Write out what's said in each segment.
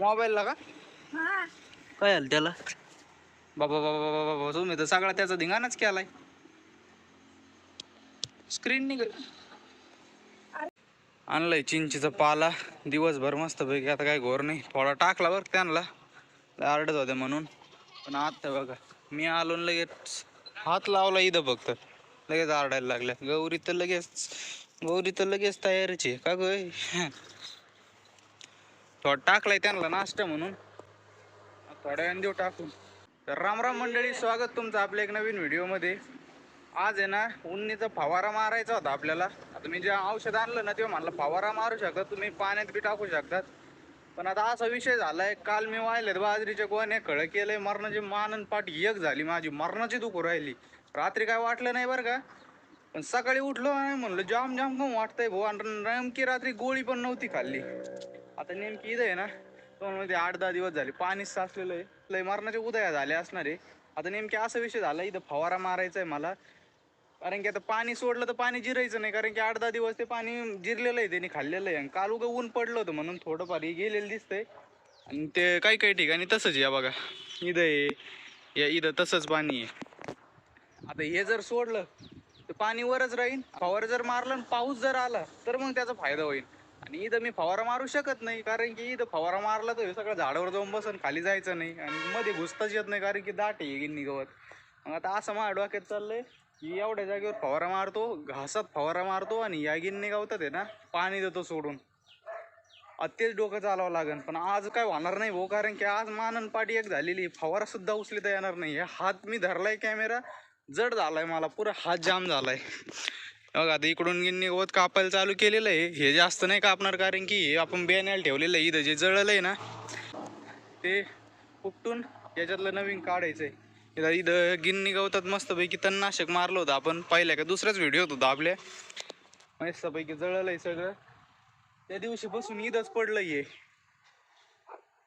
मोबाईलला का? हा. काय आलं त्याला? बाबा बाबा बाबा बाबा तुम्ही तर सगळा त्याचा धिंगाणाच केलाय. स्क्रीन निघ. आणलाय चिंचेचा पाला. दिवसभर मस्त पैकी आता काय घोर नाही. थोडा टाकला बरं त्यांना. आरडत होत्या म्हणून. पण आता बघा मी आलो लगेच हात लावला इथं फक्त. लगेच आरडायला लागल्या. गौरी तर लगेच गौरी तर लगेच तयारच आहे. का गय थोडं टाकलाय त्यांना नाश्ता म्हणून. थोड्या वेळाने देऊ टाकून. तर रामराम मंडळी स्वागत तुमचं आपल्या एक नवीन व्हिडिओमध्ये आज आहे ना उन्नीचा फवारा मारायचा होता आपल्याला. आता मी जे औषध आणलं ना तेव्हा म्हणलं फवारा मारू शकत तुम्ही पाण्यात बी टाकू शकतात. पण आता असा विषय झालाय काल मी वाहिलेत बाजरीच्या गोण्या कळ केलंय मरणाची मानन पाठ एक झाली माझी मरणाची दुखू राहिली. रात्री काय वाटलं नाही बरं का? पण सकाळी उठलो नाही म्हणलं जाम जाम कम वाटतंय भाऊ आणि नेमकी रात्री गोळी पण नव्हती खाल्ली. आता नेमकी इथं आहे ना दोन मध्ये आठ दहा दिवस झाले पाणीच साचलेलं आहे. लय मरणाचे उदया झाले असणार आहे. आता नेमके असा विषय झाला इथं फवारा मारायचा आहे मला. कारण की आता पाणी सोडलं तर पाणी जिरायचं नाही कारण की आठ दहा दिवस ते पाणी जिरलेलं आहे त्यांनी खाल्लेलं आहे. आणि काल उगं ऊन पडलं होतं म्हणून थोडंफार हे गेलेलं दिसतंय. आणि ते काही काही ठिकाणी तसंच या बघा. इथं आहे या इथं तसंच पाणी आहे. आता हे जर सोडलं तर पाणी वरच राहील फवार जर मारलं आणि पाऊस जर आला तर मग त्याचा फायदा होईल. आणि इथं मी फवारा मारू शकत नाही कारण की इथं फवारा मारला तर हे सगळं झाडावर जाऊन बसन खाली जायचं नाही आणि मध्ये घुसताच येत नाही कारण की दाट आहे गिन्नी गवत मग आता असं माझ्या डोक्यात चाललंय की एवढ्या जागेवर फवारा मारतो घासात फवारा मारतो आणि या गिन्नी गावतात आहे ना पाणी देतो सोडून. आता तेच डोकं चालावं लागेल पण आज काय होणार नाही भाऊ कारण की आज मानन पाठी एक झालेली फवारा सुद्धा उचलता येणार नाही. हे हात मी धरलाय कॅमेरा जड झालाय मला पुरा हात जाम झालाय. बघा आता इकडून गिन्नी गवत कापायला चालू केलेलं आहे. हे जास्त नाही कापणार कारण की हे आपण बेन्याला ठेवलेलं आहे. इथं जे जळलं आहे ना ते उपटून याच्यातलं नवीन काढायचं आहे. इथं इथं गिन्नी गवतात मस्तपैकी तणनाशक मारलं होतं आपण. पाहिलं का दुसराच व्हिडिओ होत होता आपल्या. मस्तपैकी जळलं आहे सगळं. त्या दिवशी बसून इथंच पडलं हे.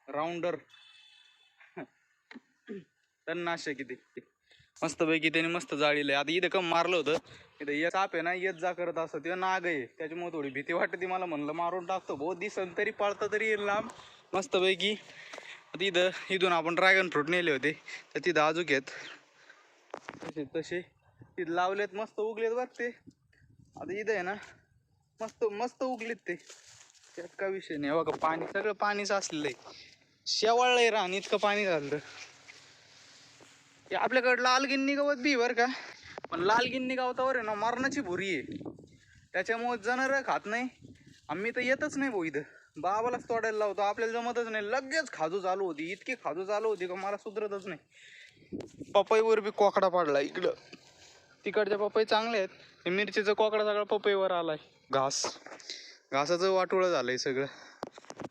राऊंडर तणनाशक इथे मस्तपैकी त्याने मस्त जाळीलं आहे. आता इथं कम मारलं होतं. इथं येत साप आहे ना येत जा करत असं ते नाग आहे. त्याच्यामुळे थोडी भीती वाटते मला म्हणलं मारून टाकतो. बहुत दिसन तरी पळता तरी येईल लांब. मस्तपैकी आता इथं इथून आपण ड्रॅगन फ्रूट नेले होते. तर तिथं अजूक आहेत. तसे तसे. तिथं लावलेत मस्त उगलेत बघ ते. आता इथं आहे ना मस्त मस्त उगलेत ते. त्यात का विषय नाही. बघा पाणी सगळं पाणीच असलेलं आहे. शेवाळलंय रान इतकं पाणी झालं. ते आपल्याकडं लाल गिन्नी गवत बी बरं का. पण लाल गिन्नी गवतावर आहे ना मरणाची भुरी आहे. त्याच्यामुळे जनावर खात नाही. आम्ही तर येतच नाही भाऊ इथं. बाबालाच तोडायला लावतो. आपल्याला जमतच नाही. लगेच खाजू चालू होती. इतकी खाजू चालू होती का मला सुधरतच नाही. पपईवर बी कोकडा पाडला इकडं. तिकडच्या पपई चांगले आहेत. हे मिरचीचा कोकडा सगळा पपईवर आलाय. घास. घासाचं वाटोळं झालंय सगळं.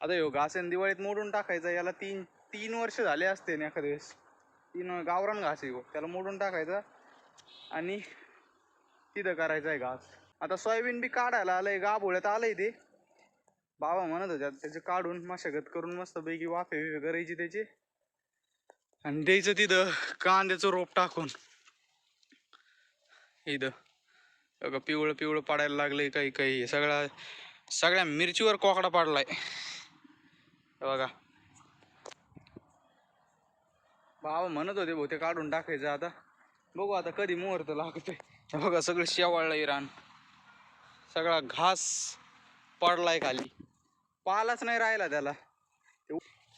आता ह्यो घास आहे दिवाळीत मोडून टाकायचं. याला तीन तीन वर्ष झाले असते ना एखाद्या वेळेस. तीन गावरान घास आहे ह्यो. त्याला मोडून टाकायचा आणि तिथं करायचं आहे घास. आता सोयाबीन बी काढायला आलंय गाभोळ्यात आलंय ते. बाबा म्हणत होत्या त्याचे काढून मशागत करून मस्त पैकी वाफे बिफे करायची त्याची. आणि द्यायचं तिथं कांद्याचं रोप टाकून. इथं. अगं पिवळं पिवळं पडायला लागलंय काही काही. हे सगळ्या मिरचीवर कोकडा पाडलाय. बघा. बाबा म्हणत होते भाऊ ते काढून टाकायचं आता. बघू आता कधी मुहूर्त लागतोय. बघा सगळं शेवाळलंय रान. सगळा घास पडलाय खाली. पालाच नाही राहिला त्याला.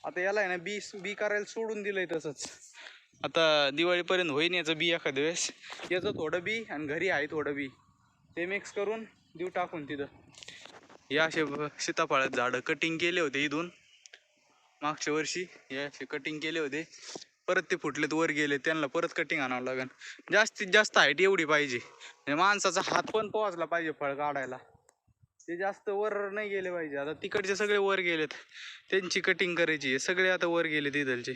आता याला आहे ना बी बी करायला सोडून दिलंय तसंच. आता दिवाळीपर्यंत होईन याचं बी एखाद्या वेळेस. याचं थोडं बी आणि घरी आहे थोडं बी. ते मिक्स करून देऊ टाकून तिथं. हे असे सीताफळात झाडं कटिंग केले होते इथून. मागच्या वर्षी हे असे कटिंग केले होते. परत ते फुटलेत वर गेले त्यांना परत कटिंग आणावं लागेल जास्तीत जास्त हाईट एवढी पाहिजे. म्हणजे माणसाचा हात पण पोहोचला पाहिजे फळ काढायला. ते जास्त वर नाही गेले पाहिजे. आता तिकडचे सगळे वर गेलेत. त्यांची कटिंग करायची आहे. सगळे आता वर गेले तिथलचे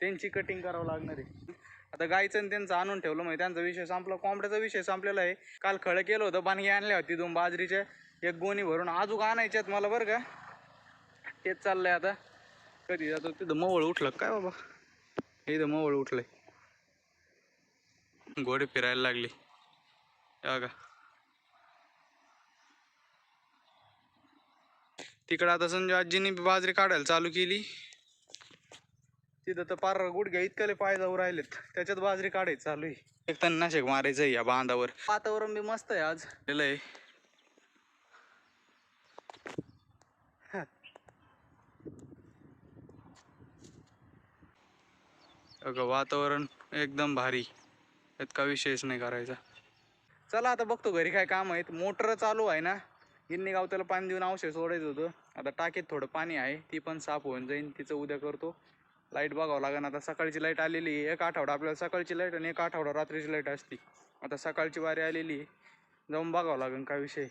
त्यांची कटिंग करावं लागणार आहे. आता गायचं आणि त्यांचं आणून ठेवलं म्हणजे त्यांचा विषय संपला. कोंबड्याचा विषय संपलेला आहे. काल खळं केलं होतं बाणगी आणल्या होती दोन बाजरीच्या. एक गोणी भरून अजून आणायच्यात मला बरं का. तेच चाललंय आता. कधी जातो तिथं? मवळ उठलं काय बाबा? इथं मवळ उठलंय. घोडे फिरायला लागले. बघा. तिकडं आता संजय आजीनी बाजरी काढायला चालू केली. तिथं तर पार गुडघ्या इतकले पाय जाऊ राहिलेत. त्याच्यात बाजरी काढायची चालू आहे. एक तर नाशिक मारायचं या बांधावर. वातावरण बी मस्त आहे आज. लय. अगं वातावरण एकदम भारी. इतका विषयच नाही करायचा. चला आता बघतो घरी काय काम आहेत. मोटर चालू आहे ना. गिन्नी गाव त्याला पाणी देऊन औषध सोडायचं होतं. आता टाकीत थोडं पाणी आहे. ती पण साफ होऊन जाईन. तिचं उद्या करतो. लाइट बघावं लागेल आता सकाळची लाइट आलेली आहे. एक आठवडा. आपल्याला सकाळची लाइट आणि एक आठवडा रात्रीची लाइट असती. आता सकाळची वारी आलेली आहे. जाऊन बघावं लागेल काय विषय.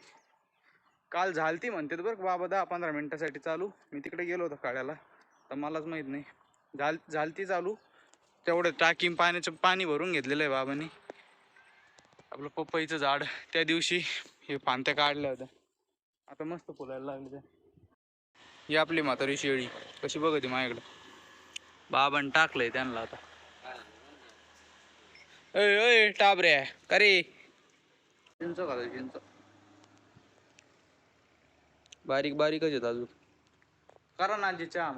काल झालती म्हणते बरं का बाबा दहा पंधरा मिनटासाठी चालू. मी तिकडे गेलो होतो काळ्याला. तर मलाच माहीत नाही. झाल झालती चालू. तेवढं टाकी पाण्याचं पाणी भरून घेतलेलं आहे बाबांनी. आपलं पपईचं झाड त्या दिवशी हे पांत्या काढल्या होत्या. आता मस्त फुलायला लागले ही आपली म्हातारी शेळी. कशी बघते माझ्याकडे? बाबांनी टाकलंय त्यांना आता. अय अय टाबरे का रे? चिंच खातो चिंच? बारीक बारीकच येत अजून. करा ना आजी चहा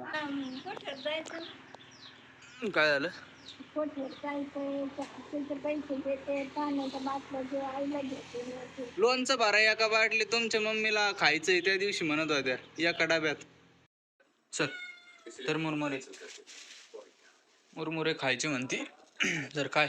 काय झालं? लोणचं भरा एका बाटली तुमच्या मम्मीला खायचंय त्या दिवशी म्हणत होत्या एका डब्यात. चल तर मुरमुरे. मुरमुरे खायचे म्हणते. तर काय?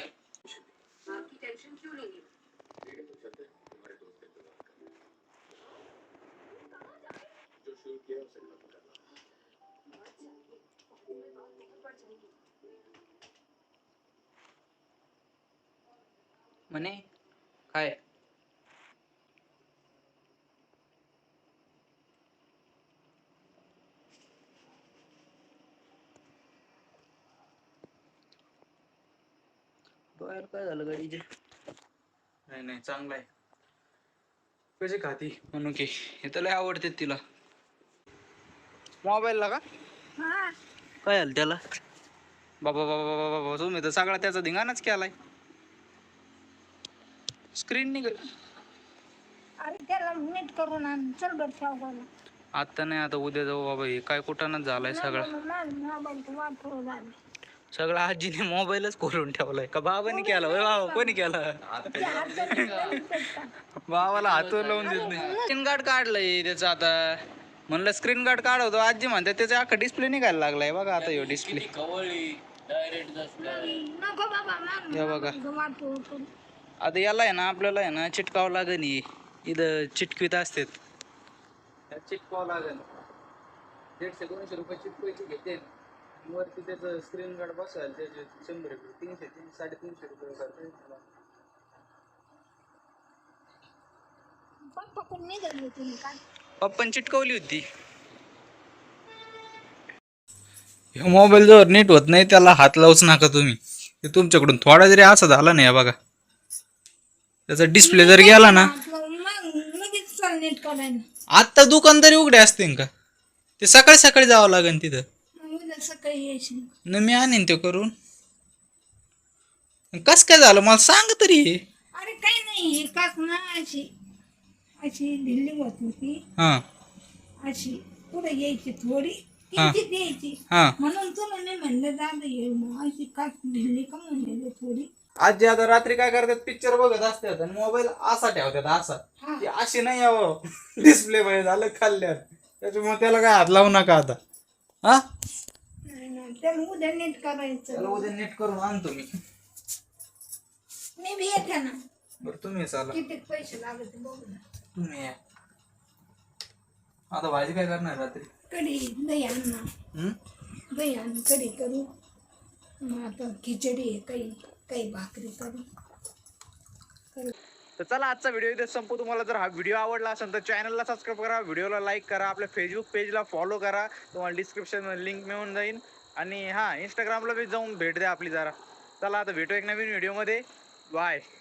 म्हणे काय डोळ्याला काय झालं गाडीचे नाही नाही चांगलं आहे कशी खाती म्हणून की हे तर लय आवडते तिला मोबाईलला का हा काय झालं त्याला बाबा बाबा बाबा बाबा तुम्ही तर सगळा त्याचा धिंगाणाच केलाय स्क्रीन निघ. अरे त्याला नीट करून आण. चल बर आता नाही आता उद्या जाऊ बाबा हे. काय कुठानच झालाय सगळा. मोबाईल वापरू झाले. सगळा आजीने मोबाईलच खोलून ठेवलाय. का बाबाने केला? होय बाबा कोणी केला? बाबाला हात लावून देत नाही. स्क्रीन गार्ड काढलंय त्याचं आता. म्हणलं स्क्रीन गार्ड काढवतो. आजी म्हणते त्याचा अख्खा डिस्प्ले निघायला लागलाय. बघा आता ह्यो डिस्प्ले नको बाबा मान हे बघा. वापरू. आता याला आहे ना आपल्याला आहे ना चिटकावं लागेल ही. इथं चिटकीत असतात. चिटकावं लागेल. दीडशे दोनशे रुपये चिटकवायचे घेते. वरती त्याचं स्क्रीन गार्ड बसायला त्याचे शंभर रुपये तीनशे तीन साडेतीनशे रुपये करते पप्पा कोण निघाले तुम्ही काय? पप्पान चिटकवली होती. मोबाईल जर नीट होत नाही त्याला हात लावूच नका तुम्ही. ते तुमच्याकडून थोडा जरी असा झाला नाही बघा. त्याचा डिस्प्ले जर गेला ना. लगेच चल नीट आता दुकान तरी उघडे असते का? ते सकाळी सकाळी जावं लागेल तिथं. मग उद्या सकाळी यायची न मी आणीन ते करून. कस काय झालं? मला सांग तरी. अरे काही नाही हे काक ना अशी अशी ढिल्ली होत होती. हा. अशी पुढे यायची थोडी हा. किंचित यायची. हा. म्हणून तुला मी म्हणलं जाणं ये मग. अशी काक ढिल्ली का म्हणलेली थोडी. आजी आता रात्री काय करतात? पिक्चर बघत असतात आणि मोबाईल असा ठेवतात असा. हा. ती अशी नाही यावं डिस्प्ले मध्ये झालं खाल्ल्यात त्याच्यामुळे त्याला काय हात लावू नका आता. हा? त्याला उद्या नीट करायचं. त्याला उद्या नीट करून आणतो मी. मी बी येते ना. बरं तुम्ही चाला. किती पैसे लागत बघू ना. तुम्ही या. आता भाजी काय करणार रात्री? कढी दही आण ना हम्म? दही आण कढी करू. मग आता खिचडी आहे काही. काही भाकरी तरी. तर चला आजचा व्हिडिओ इथे संपू तुम्हाला जर हा व्हिडिओ आवडला असेल तर चॅनलला सबस्क्राईब करा व्हिडिओला लाईक करा आपल्या फेसबुक पेजला फॉलो करा. तुम्हाला डिस्क्रिप्शन लिंक मिळून जाईल. आणि हां इंस्टाग्रामला बी जाऊन भेट द्या आपली जरा. चला आता भेटू एक नवीन व्हिडिओमध्ये बाय